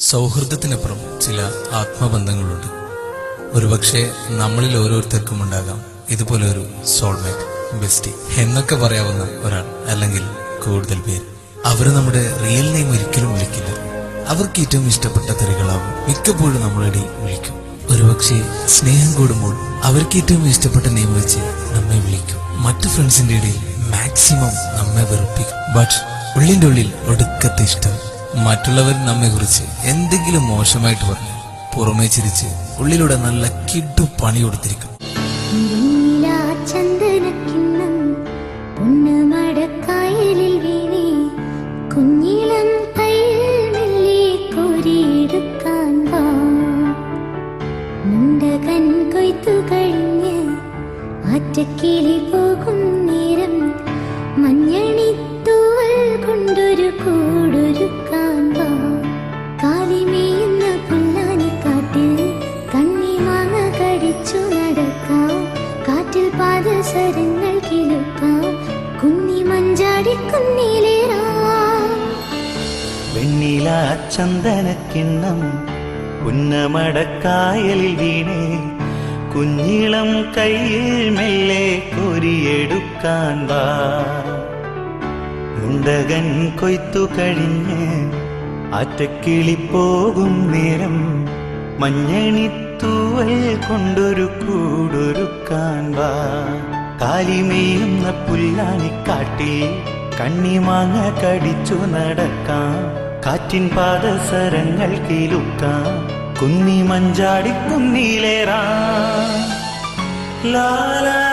സൗഹൃദത്തിനപ്പുറം ചില ആത്മബന്ധങ്ങളുണ്ട്. ഒരുപക്ഷെ നമ്മളിൽ ഓരോരുത്തർക്കും ഉണ്ടാകാം. ഇതുപോലെ ഒരു സോൾമേറ്റ് ബെസ്റ്റി എന്നൊക്കെ പറയാവുന്ന ഒരാൾ അല്ലെങ്കിൽ കൂടുതൽ പേര്. അവർ നമ്മുടെ റിയൽ നെയിം ഒരിക്കലും വിളിക്കില്ല. അവർക്ക് ഏറ്റവും ഇഷ്ടപ്പെട്ട തെറികളാവും മിക്കപ്പോഴും നമ്മളിടയിൽ വിളിക്കും. ഒരുപക്ഷെ സ്നേഹം കൂടുമ്പോൾ അവർക്ക് ഏറ്റവും ഇഷ്ടപ്പെട്ട നെയിം വെച്ച് നമ്മെ വിളിക്കും. മറ്റു ഫ്രണ്ട്സിന്റെ ഇടയിൽ മാക്സിമം നമ്മെ വെറുപ്പിക്കും. ബട്ട് ഉള്ളിന്റെ ഉള്ളിൽ ഒടുക്കത്തെ ഇഷ്ടം മറ്റുള്ളവർ നമ്മെക്കുറിച്ച് എന്തെങ്കിലും മോശമായിട്ട് പറഞ്ഞു പുറമേ ചിരിച്ച് ഉള്ളിലൂടെ നല്ല കിഡു പണി കൊടുത്തിരിക്കും ചന്ദനക്കിണ്ണം ഉന്നമടക്കായലിൽ വീണേ. കുഞ്ഞിളം കയ്യിൽ മെല്ലെ കൊരിയെടുക്കാൻ വാ. മുണ്ടകൻ കൊയ്ത്തു കഴിഞ്ഞ് ആറ്റക്കിളി പോകും നേരം മഞ്ഞണിത്തൂവൽ കൊണ്ടൊരു കൂടൊരുക്കാൻ വാ. കാലിമേയുന്ന പുല്ലാണിക്കാട്ടിൽ കണ്ണിമാങ്ങ കടിച്ചു നടക്കാം. കാറ്റിൻ പാദസരങ്ങൾ കിലുക്കാം കുന്നി മഞ്ചാടി കുന്നിലേറാ. ലാ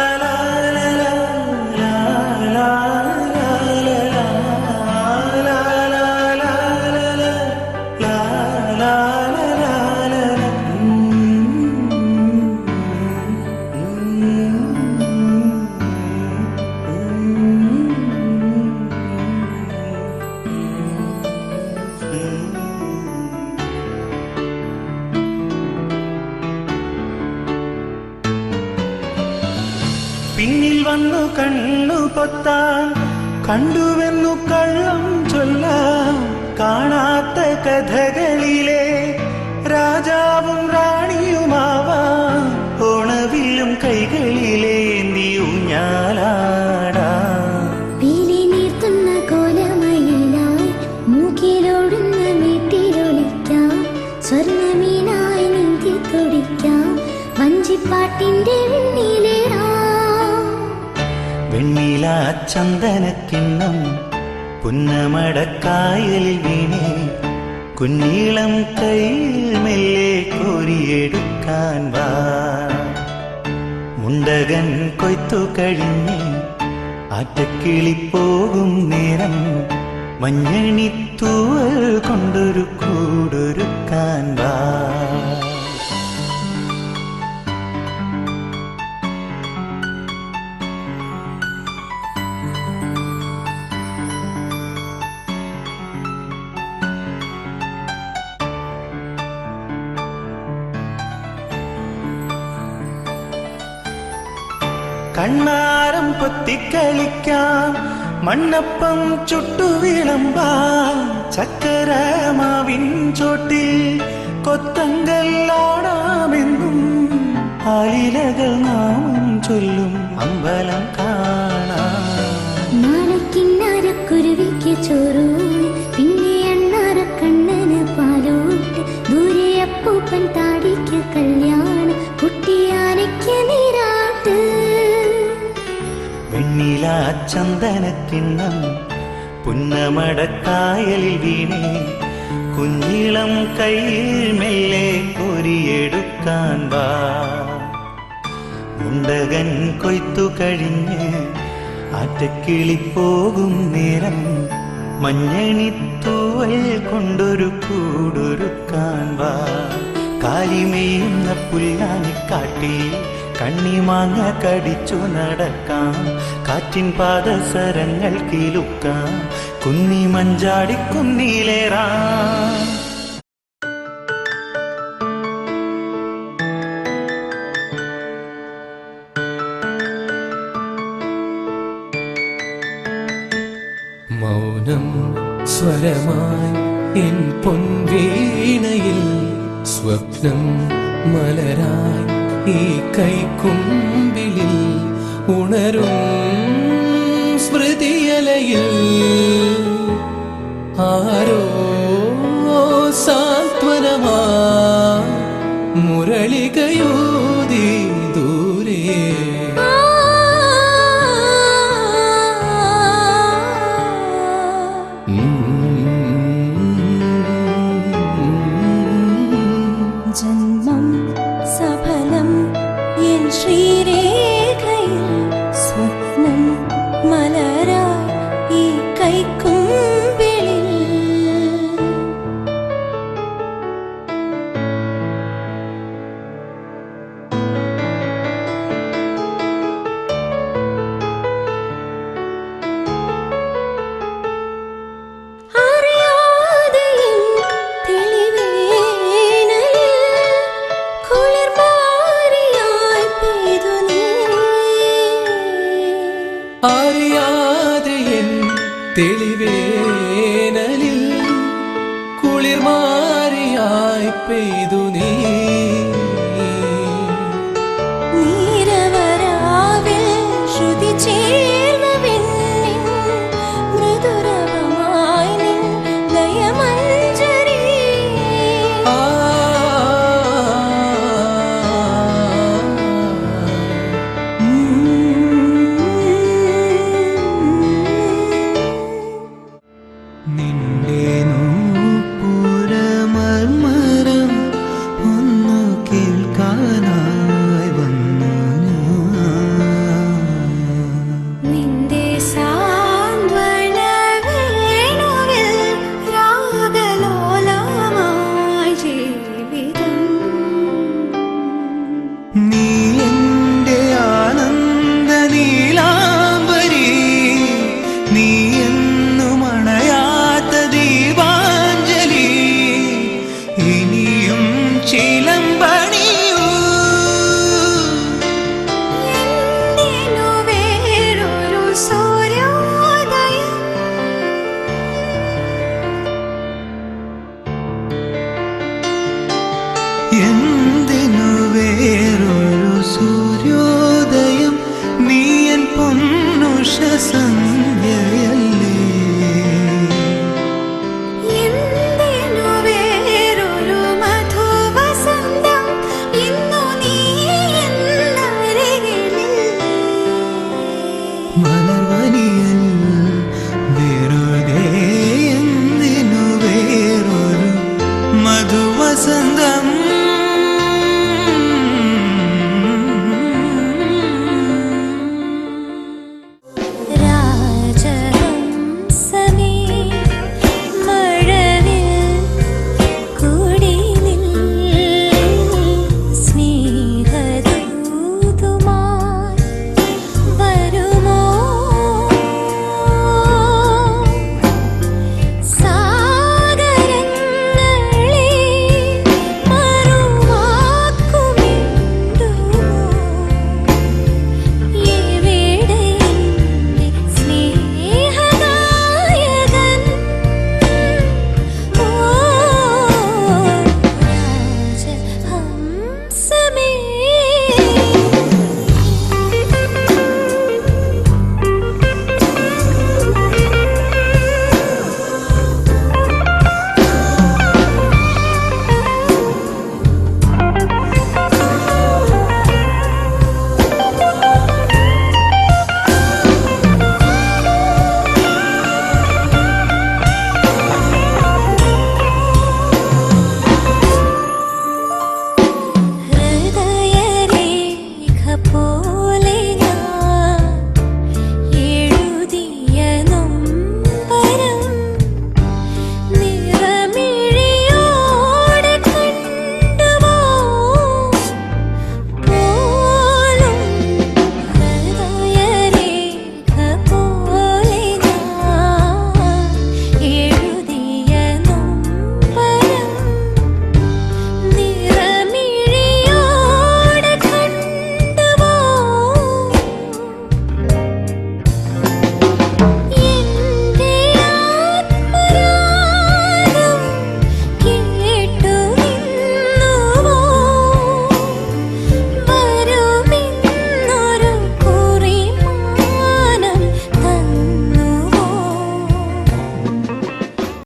വന്നു കണ്ണു പൊത്താൻ കണ്ടുവെന്നു കള്ളം ചൊല്ലാം. കാണാത്ത കഥകളിലെ രാജാവും റാണിയുമാവാം വെണ്ണില ചന്ദനക്കിണ്ണം പുന്നമടക്കായലിൽ വീണേ കുഞ്ഞീളം കയ്യിൽ മെല്ലെ കോരിയെടുക്കാൻ വാ. മുണ്ടകൻ കൊയ്ത്തു കഴിഞ്ഞ് ആറ്റക്കിളി പോകും നേരം മഞ്ഞണിത്തൂവൽ കൊണ്ടൊരു കൂടൊരുക്കാൻ വാ. കണ്ണാരം പൊത്തിക്കളിക്കാം മണ്ണപ്പം ചുട്ടു വിളമ്പാം ചക്കരമാവിൻ ചോട്ടിൽ കൊത്തങ്കല്ലാടാമെന്നും ആലിലകൾ നാമം ചൊല്ലും അമ്പലം കാണാം. നാളെക്കിന്നരക്കുരുവിക്ക് ചോറൂ വെണ്ണില ചന്ദനക്കിണ്ണം പുന്നമടക്കായലിൽ വീണേ. കുഞ്ഞിളം കയ്യിൽ മെല്ലെ കൊരിയെടുക്കാൻ വാ. മുണ്ടകൻ കൊയ്ത്തു കഴിഞ്ഞ് ആറ്റക്കിളി പോകും നേരം. മഞ്ഞണിത്തൂവൽ കൊണ്ടൊരു കൂടൊരുക്കാൻ വാ. കാലിമേയുന്ന പുല്ലാനിക്കാട്ടിൽ കണ്ണിമാങ്ങ കടിച്ചു നടക്കാം. കാറ്റിൻ പാദസരങ്ങൾ കിലുക്കാം. കുന്നി മഞ്ചാടി കുന്നിലേറാം. മൗനം സ്വരമായി എൻ പൊൻവീണയിൽ സ്വപ്നം മലരായി ഈ കൈക്കുമ്പിളിൽ ഉണരും பாதையில் ஆரோ തെളിവേനലിൽ കുളിർമാരിയായി പെയ്തു നീ. in